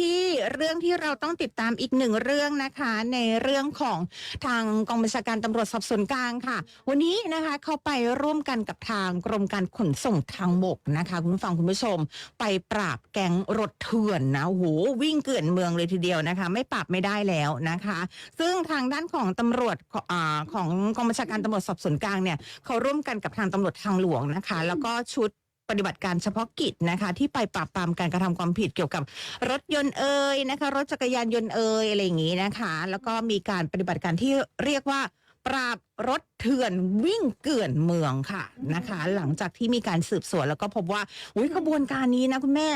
ที่เรื่องที่เราต้องติดตามอีกหนึ่งเรื่องนะคะ ในเรื่องของทางกองบัญชาการตำรวจสอบสวนกลางค่ะ วันนี้นะคะเขาไปร่วมกันกับทางกรมการขนส่งทางบกนะคะคุณฟังคุณผู้ชม ไปปราบแก๊งรถเถื่อนนะโหวิ่งเกลื่อนเมืองเลยทีเดียวนะคะ ไม่ปราบไม่ได้แล้วนะคะ ซึ่งทางด้านของตำรวจของอ่าของกองบัญชาการตำรวจสอบสวนกลางเนี่ยเขาร่วมกันกับทางตำรวจทางหลวงนะคะ แล้วก็ชุด ปฏิบัติการเฉพาะกิจนะคะที่ไปปราบปรามการกระทำความผิดเกี่ยวกับรถยนต์เอ่ยนะคะ รถจักรยานยนต์เอ่ยอะไรอย่างนี้นะคะ แล้วก็มีการปฏิบัติการที่เรียกว่าปราบรถเถื่อนวิ่งเกลื่อนเมืองค่ะนะคะ หลังจากที่มีการสืบสวนแล้วก็พบว่าอุ้ยขบวนการนี้นะคุณแม่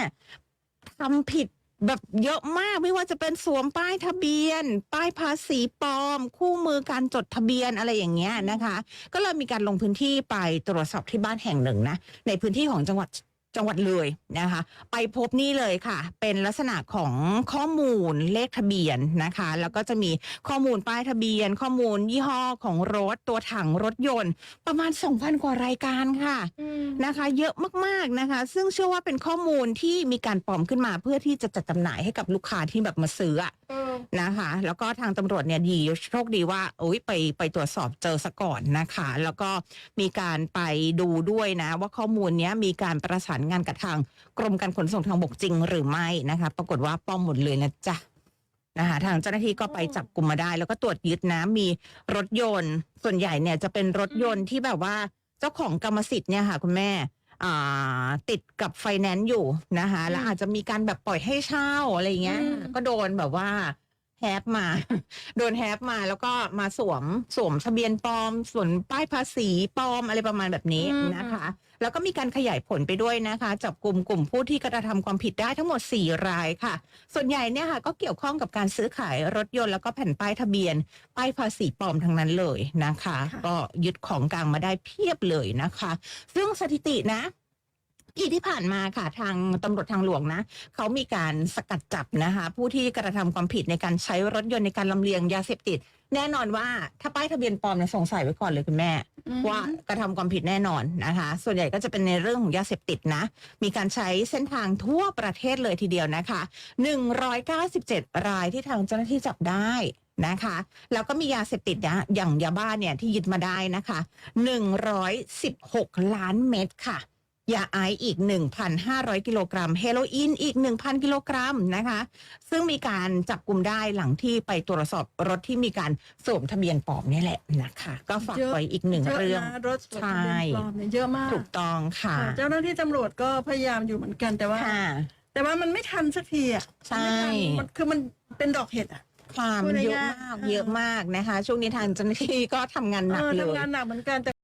ทำผิด แบบเยอะมากไม่ว่าจะเป็นสวมป้ายทะเบียน ป้ายภาษีปลอม คู่มือการจดทะเบียนอะไรอย่างเงี้ยนะคะ ก็เลยมีการลงพื้นที่ไปตรวจสอบที่บ้านแห่งหนึ่งนะ ในพื้นที่ของจังหวัด จังหวัดเลยนะคะ ไปพบนี่เลยค่ะ เป็นลักษณะของข้อมูลเลขทะเบียนนะคะ แล้วก็จะมีข้อมูลป้ายทะเบียน ข้อมูลยี่ห้อของรถตัวถังรถยนต์ ประมาณ 2,000 กว่ารายการค่ะนะคะ เยอะมากๆนะคะ ซึ่งเชื่อว่าเป็นข้อมูลที่มีการปลอมขึ้นมาเพื่อที่จะจัดจำหน่ายให้กับลูกค้าที่แบบมาซื้ออะ นะคะ แล้วก็ทางตำรวจเนี่ยดีโชคดีว่าโอ้ยไปไปตรวจสอบเจอซะก่อนนะคะ แล้วก็มีการไปดูด้วยนะ ว่าข้อมูลเนี้ยมีการประสานงานกับทางกรมการขนส่งทางบกจริงหรือไม่นะคะ ปรากฏว่าป้อมหมดเลยนะจ๊ะนะคะทางเจ้าหน้าที่ก็ไปจับกลุ่มมาได้ แล้วก็ตรวจยึดนะมีรถยนต์ ส่วนใหญ่เนี่ยจะเป็นรถยนต์ที่แบบว่าเจ้าของกรรมสิทธิ์เนี่ยค่ะ คุณแม่ ติดกับไฟแนนซ์อยู่นะคะ แล้วอาจจะมีการแบบปล่อยให้เช่าอะไรเงี้ยอืมก็โดนแบบว่า แฮปมา โดนแฮปมาแล้วก็มาสวมสวมทะเบียนปลอมส่วนป้ายภาษีปลอมอะไรประมาณแบบนี้นะคะ แล้วก็มีการขยายผลไปด้วยนะคะ จับกลุ่มกลุ่มผู้ที่กระทำความผิดได้ทั้งหมด 4 รายค่ะ ส่วนใหญ่เนี่ยค่ะ ก็เกี่ยวข้องกับการซื้อขายรถยนต์แล้วก็แผ่นป้ายทะเบียน ป้ายภาษีปลอมทั้งนั้นเลยนะคะค่ะก็ยึดของกลางมาได้เพียบเลยนะคะ ซึ่งสถิตินะ ปีที่ผ่านมาค่ะทางตำรวจทางหลวงนะเขามีการสกัดจับนะคะ ผู้ที่กระทำความผิดในการใช้รถยนต์ในการลำเลียงยาเสพติด แน่นอนว่าถ้าป้ายทะเบียนปลอมเนี่ยสงสัยไว้ก่อนเลยคุณแม่ ว่ากระทำความผิดแน่นอนนะคะ ส่วนใหญ่ก็จะเป็นในเรื่องของยาเสพติดนะ มีการใช้เส้นทางทั่วประเทศเลยทีเดียวนะคะ197 รายที่ทางเจ้าหน้าที่จับได้นะคะแล้วก็มียาเสพติดนะอย่างยาบ้าเนี่ยที่ยึดมาได้นะคะ 116 ล้านเม็ดค่ะ ยาไอซ์อีก 1,500 กิโลกรัม เฮโรอีนอีก 1,000 กิโลกรัมนะคะ ซึ่งมีการจับกลุ่มได้หลังที่ไปตรวจสอบรถที่มีการสวมทะเบียนปลอมเนี่ยแหละนะคะ ก็ฝากเยอะไว้อีกหนึ่งเยอะเรื่องนะรถสวนใช่ทะเบียนปลอมเนี่ยเยอะมากถูกต้องค่ะค่ะ เจ้าหน้าที่ตำรวจก็พยายามอยู่เหมือนกันแต่ว่าค่ะแต่ว่ามันไม่ทันสักทีอะใช่มันไม่ทันมันคือมันเป็นดอกเห็ดอะความพูดเยอะง่ายๆมากค่ะเยอะมากนะคะ ช่วงนี้ทางเจ้าหน้าที่ก็ทำงานหนักเออเลยทำงานหนักเหมือนกันแต่